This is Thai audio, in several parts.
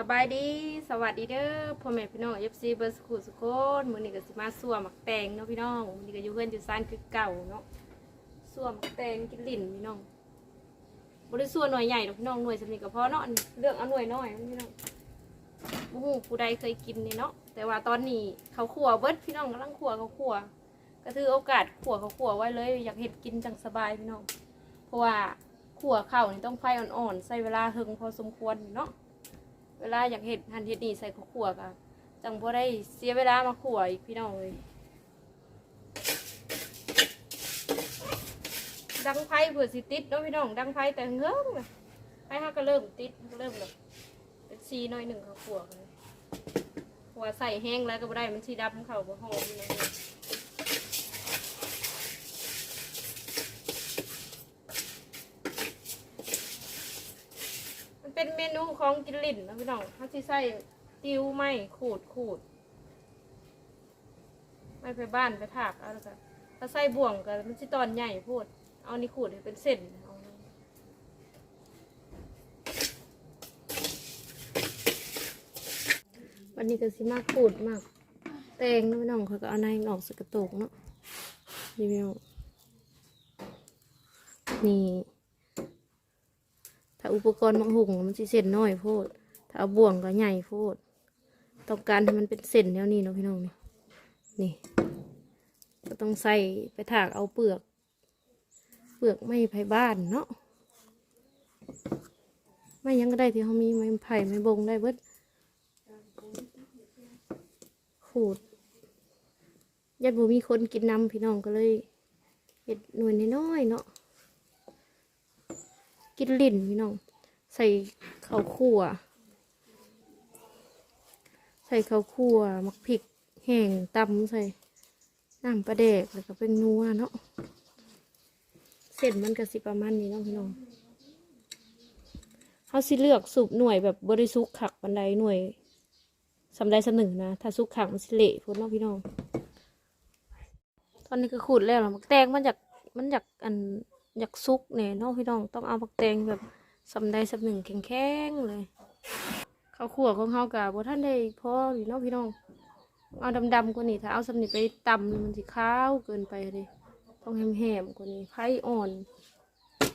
สบายดีสวัสดีเด้อพ่อแม่พี่น้องเอฟซีเบอร์สคูสุโคนมือนี้ก็สิมาส่วหมักแตงเนาะพี่น้องมือนี้ก็อยู่เพื่อนอยู่ซานคือเก่าเนาะส่วหมักแตงกินลินพี่น้องบ่ได้สั่วหน่วยใหญ่ดอกพี่น้องหน่วยสำนี้ก็พอเนาะเลือกเอาหน่วยน้อยพี่น้องบ่ฮู้ผู้ใดเคยกินนี่เนาะแต่ว่าตอนนี้เขาขัวเบิดพี่น้องกำลังขัวเขาขัวก็ถือโอกาสขัวเขาขัวไว้เลย อยากเฮ็ดกินจังสบายพี่น้องเพราะว่าขัวข้านี่ต้องไฟอ่อนๆใช้เวลาเฮงพอสมควรเนาะ เวลาอยากเห็ดหันเห็ดนี่ใส่ข้าวขัวกันจังพอได้เสียเวลามาขัวอีกพี่น้องเลยดังไพ่เผื่อสิติดเนาะพี่น้องดังไพ่แต่เฮิงเลยไพ่ห้าก็เริ่มติดเริ่มแบบเป็นซีน้อยหนึ่งข้าวขัวกันเลยเพราะว่าใส่แห้งแล้วก็บ่ได้มันสีดำเขาบ่หอมน้อ เป็นเมนูของกินลิ้นนะพี่น้องเขาที่ใส่ติ้วไม้ขูดขูดไม่ไปบ้านไปถากเอาแล้วกันถ้าใส่บ่วงก็มันสิตอนใหญ่พูด เอานี่ขูดให้เป็นเส้นเอาวันนี้ก็สิมากขูดมาก แตงนะพี่น้องเขาก็เอาในออกสกกระตุกเนาะนี่พี่น้องนี่ ถ้าอุปกรณ์บางหุงมันสิเส้นน้อยโพด ถ้าเอาบ่วงก็ใหญ่โพด ต้องการให้มันเป็นเส้นแนวนี้เนาะพี่น้องนี่นี่ ก็ต้องใส่ไปถากเอาเปลือก เปลือกไม่ไผ่บ้านเนาะไม่ยังก็ได้ที่เขามีไม้ไผ่ไม้บงได้เบิดขูดยัดบูมีคนกินน้ำพี่น้องก็เลยเห็ดหน่วยน้อยๆเนาะ กินลิ่นพี่น้อง ใส่ข้าวคั่ว ใส่ข้าวคั่วมักพริกแห้งตำใส่น้ำปลาแดกแล้วก็เป็นนัวเนาะเส้นมันก็สิประมาณนี้เนาะพี่น้องเขาสิเลือกสูบหน่วยแบบบริสุทธิ์ขักบันไดหน่วยสำใดสำหนึ่งนะถ้าสุกขักมันสิเละพุ่นเนาะพี่น้อง ตอนนี้ก็ขูดแล้วเนาะมักแตงมันจากมันจากอัน อยากซุกเนี่ยน้องพี่น้องต้องเอาผักแตงแบบสำใดสำหนึ่งแข็งๆเลยข้าวขั่วของเขากับบ่ท่านได้พอหรือน้องพี่น้องเอาดำๆกว่านี้ถ้าเอาสำนิไปตำมันสิขาวเกินไปเลยต้องแหมๆกว่านี้ไผ่อ่อน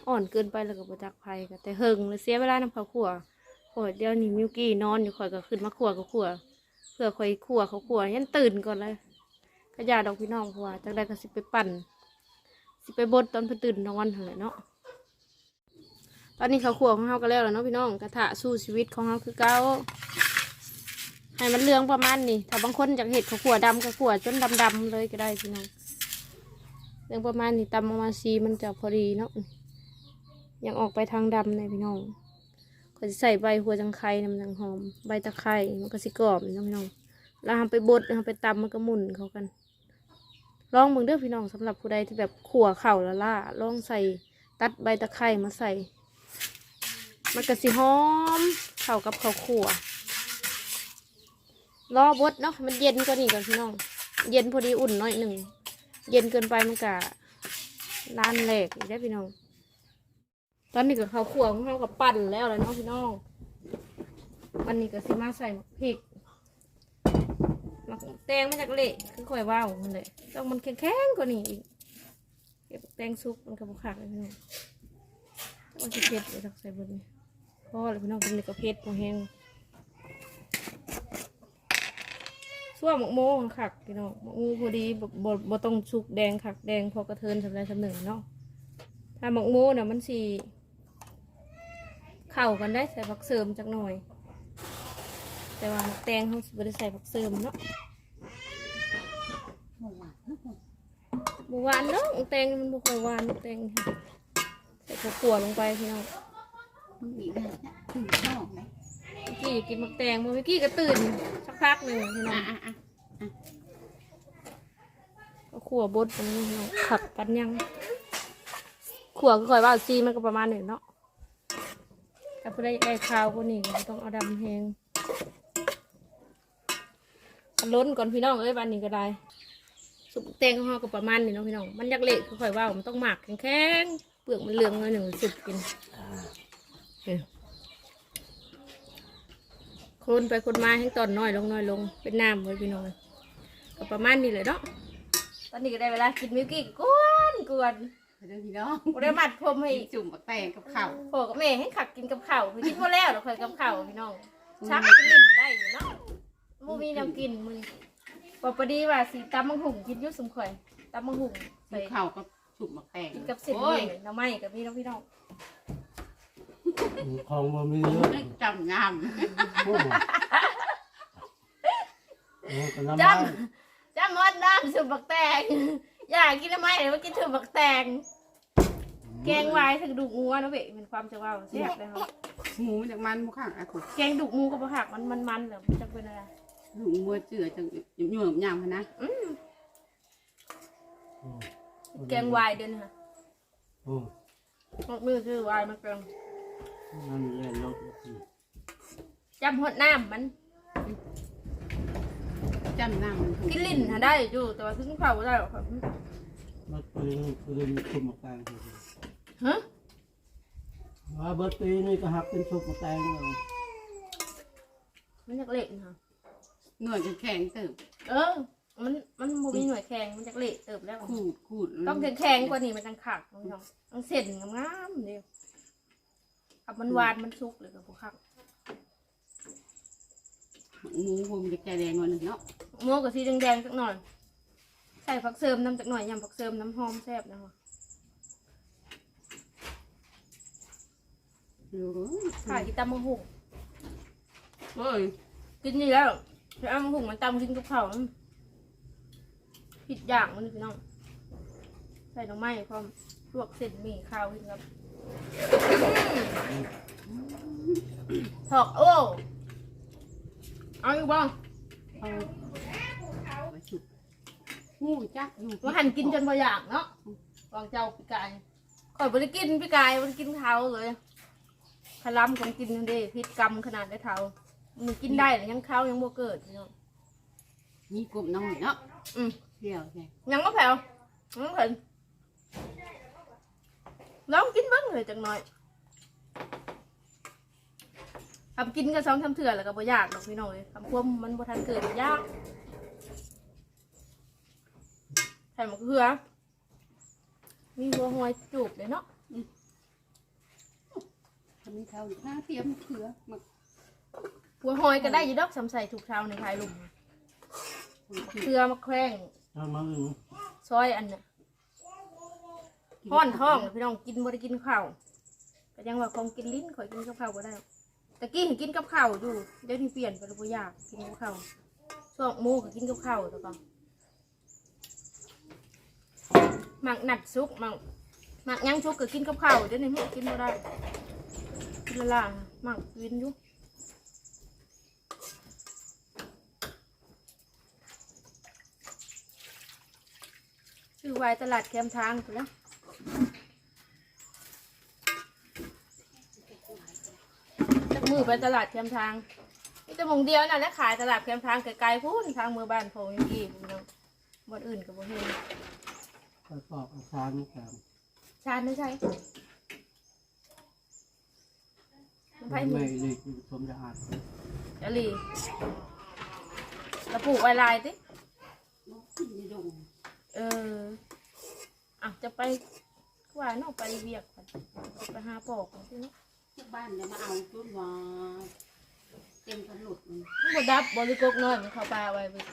อ่อนเกินไปแล้วก็บ่จักไผ่ก็แต่เฮิงเลยเสียเวลานำข้าวขั่วโอ้ยเดี๋ยวนี้มิวกี้นอนอยู่ข่อยก็ขึ้นมาขั่วก็ขั่วเพื่อข่อยขั่วเขาขั่วยันตื่นก่อนเลยขยาดอกพี่น้องเพราะว่าจังได้ก็สิไปปั่น ไปบดตอนเพิ่นตื่นนอนหั่นแหละเนาะตอนนี้เขาวขัวของเฮาก็แล้วแล้วเนาะพี่น้องกระทะสู้ชีวิตของเฮาคือเก่าให้มันเหลืองประมาณนี้ถ้าบางคนอยากเห็ดเขาวขัวดำก็ขัวจนดำๆเลยก็ได้พี่น้องเหลืองประมาณนี้ตำประมาณสีมันจะพอดีเนาะยังออกไปทางดำเลยพี่น้องก็จะใส่ใบหัวจังไคนะมันจังหอม ใบตะไคร้มันก็สิกรอบนี่เนาะพี่น้องแล้วทำไปบดทำไปตำมันก็หมุนเข้ากัน ลองมึงเด้อพี่น้องสำหรับผู้ใดที่แบบขั่วเข่าละล่าลองใส่ตัดใบตะไคร้มาใส่มันก็สิหอมเข้ากับข้าวขั่วรอบดเนาะมันเย็นกว่านี้ก่อนพี่น้อง เย็นพอดีอุ่นน่อยหนึ่งเย็นเกินไปมันกะร้านแหลกอีกได้พี่น้อง ตอนนี้กับข้าวขั่วของเรากับปั่นแล้วเลยเนาะพี่น้องวันนี้ก็สิมาใส่หมักพริก มักแตงมาจากเละคือข่อยว่าวมันเลยต้องมันแข็งๆกว่านี้อีกเก็บแตงซุปมันกับบุคักเลยพี่น้องต้องสิเผ็ดเลยทักใส่บนนี้พอเลยพี่น้องเป็นเลยก็เผ็ดพอแห้งส่วนหมกโมของขักพี่น้องหมกโมพอดีบ่บ่บ่ต้องสุกแดงขักแดงพอกระเทินสำหรับสำหนึ่งเนาะถ้าหมกโมเนี่ยมันสีเข้ากันได้ใส่ผักเสริมจักหน่อย แต่ว่ามักแตงเขาสิบ่ได้ใส่ผักเสริมเนาะบหวานเนาะแตงมันบุกหวานแตงใส่ข้าวขั่วลงไปพี่น้องมันมีแบบถึงชอบไหมเมื่อกี้กินมักแตงเมื่อกี้ก็ตื่นสักพักหนึ่งพี่น้ออะงอะอะก็ขั่วบดตรงนี้พี่น้องผักกันยังขั่วก็ค่อยว่าซีมันก็ประมาณหนึ่งเนาะถ้าเพื่อได้ได้ข้าวก็นี่ต้องเอาดำแหง ล้นก่อนพี่น้องเอ้ยวันนี้ก็ได้สุกแตงของเราก็ประมาณนี้เนาะพี่น้อง มันอยักเละคือค่อยว่ามันต้องหมักแข็งๆเปลือกมันเหลืองเลยหนึ่งสุกกินเออคนไปคนมาให้ตอนน้อยลงน้อยลงเป็นน้ำไว้พี่น้องก็ประมาณนี้เลยเนาะตอนนี้ก็ได้เวลากินมิลกี้กวนกวนไปเด้อพี่น้องบ่ได้มัดผมให้กินจุ่มบักแตงกับข้าวพ่อกับแม่ให้ขักกินกับข้าวคือกินพอแล้วเราเคยกับข้าวพี่น้องชักกินได้อยู่เนาะ บ่มีแนวกินมื้อนี้บ่พอดีว่าสิตำมังหุ่งกินอยู่สมข่อยตำมังหุ่งกิใส่นข้าวกับจุ่มบักแตงกินกับเส้นโอ้เมี่ยยงหน้ำไม้กับพี่น้องพี่น้องของบ่มีเยอะนึกจำงามโอ้โหโอ้ก็น้ำจลายำจำมดน้ำสุบักแตงอยากกินทำไมเดี๋ยวมากินสุบักแตงแกงวายถึงดุกงูอะเนาะเบะเป็นความจะว่าแซ่บเลยค่ะหมูมันจากมันบ่ข้างอะคุณแกงดุกงูกับผักมันมันมันเหรอมันจะเป็นอะไรห มูมัวเจือจังยุ่งๆยำๆนะอืมโอ้แกงวายเดินค่ะโอ้หมดมือคือวายมันแกงนั่นแหละรถสิจำหดน้ำมันจำน้ำมันถูกกินลิ้นหาได้อยู่แต่ว่าขึ้นข้าวบ่ได้หรอกค่ะรถปืนปืนคุมกลางฮะว่าเบิดปีนี่ก็หักเป็นชุกมาแตงเอามันจะเละค่ะ หน่วยจะแข็งเติบเออ มันมันบ่มีหน่วยแข็งมันจะเละเติบแล้ว ขูดขูดต้องแข็งๆกว่านี้มันจังขักน้องๆต้องเส้นงามๆเดียวกับมันหวานมันสุกเลยกับพวกขักหมูผมจะแก่แดงหน่อยหนึ่งเนาะโม่กับสีแดงๆสักหน่อย ใส่ผักเสริมน้ำจากหน่อยยำผักเสริมน้ำหอมแซ่บนะคะดูขายกินตำมะหุ่งเฮ้ยกินนี่แล้ว แต่เอามะหุ่งมันตำกินกับข้าวมันผิดอย่างมันนี่พี่น้อง ใส่หน่อไม้พร้อมลวกเส้นหมี่ข้าวกินครับถอกโอ้เอาอีกบ้างเอาไว้ฉุดงูจักอยู่ว่าหันกินจนบ่อยากเนาะวางเจ้าปีกายข่อยบ่ได้กินปีกายบ่ได้กินเท้าเลยพลัมของกินนั่นเด้พิษกรรมขนาดได้เท้า มันกินได้แต่ยังเท้ายังบ่เกิดพี่น้องมีกบน้อยเนาะอืมเดี่ยวใช่ยังก็แผ่วยังก็เห็นลองกินเบ้างเลยจังหน่อยทำกินก็สองทำเถื่อแล้วก็บ่ยากดอกพี่น้องเลยทำควมมันบ่ทันเกิดยากใส่มะเขือมีหัวหอยจูบเลยเนาะทำนี้เท่าหน้าเทียมเขือมา หัวหอยก็ได้อยีดอกสำใส่ถูกเท้าในภายลุมเกลือมะแขวงเอามาอื่นซอยอันน่ะห้อนท้องพี่น้องกินบ่ได้กินข้าวก็ยังว่าของกินลิ้นข่อยกินกับข้าวบ่ได้ตะกี้เห็นกินกับข้าวอยู่เดี๋ยวนี้เปลี่ยนไปแล้วบ่อยากกินกับข้าวช่วงโมก็กินกับข้าวแต่ก่อนหมักหนัดซุกหมักหมักยังซุกก็กินกับข้าวเดี๋ยวนี้หมกินบ่ได้กินละล่างหมักวินอยู่ ซื้อไว้ตลาดแคมทางไปแล้วจักมือไปตลาดแคมทางนี่จะมงเดียวน่ะแล้วขายตลาดแคมทางไกลๆพูนทางเมืองบ้านโพงยังกี่พี่น้องบนอื่นกับบ่เห็นไปปอกอาชานี่กันชาญไม่ใช่มันไผ่หไม่นึ่งเลยคือสมจะอาดกะหรี่แล้วปลูกไว้ลายติ ขึ้นในดง เอออะจะไปว่าเนอกไปเวียกก่อนไปหาปอกก่อนสิเนาะทุกบ้านจะมาเอาต้นว่าเต็มถนนมันมันบดับบริกกน้อยมันเข้าปลาไว้เว้ย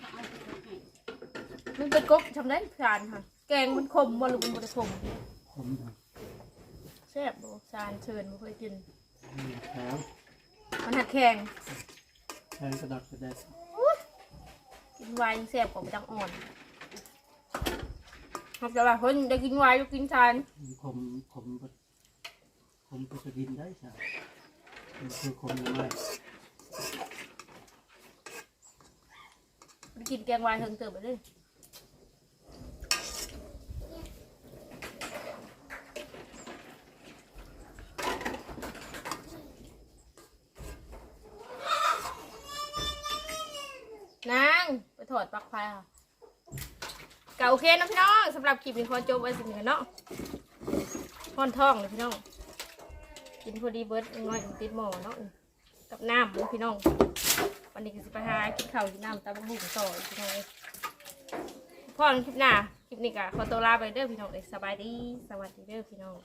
เอาไปให้มันเป็นกกทำได้ทานค่ะ แกงมันคมบ่หรือมันบ่ได้คมผมนะแซ่บบ่ซานเชิญบ่เคยกินนี่แถวมันหัดแข็งแทงกระดักกระแดกกินไวน์แซ่บกว่ามันจังอ่อน ครับแต่ว่าคนได้กินไวน์ก็กินทานผมผมผมไปจะกินได้ใช่มันคือคมยังไงไปกินแกงไวน์เทิงเติบไปเลยนางไปถอดปลั๊กไฟค่ะก็ โอเคนะพี่น้องสำหรับคลิปนี้ขอจบไว้สิเหมือนเนาะห่อนท้องเลยพี่น้อง กินพอดีเบิร์ดง่อยติดหมอเนาะกับน้ำพี่น้อง วันนี้ก็สิไปหากินข้าวกินน้ำตามบุ้งต่อพี่น้องพ่อนคลิปหน้าคลิปนี้ก็ขอตัวลาไปเด้อพี่น้องเลยสบายดีสวัสดีเด้อพี่น้อง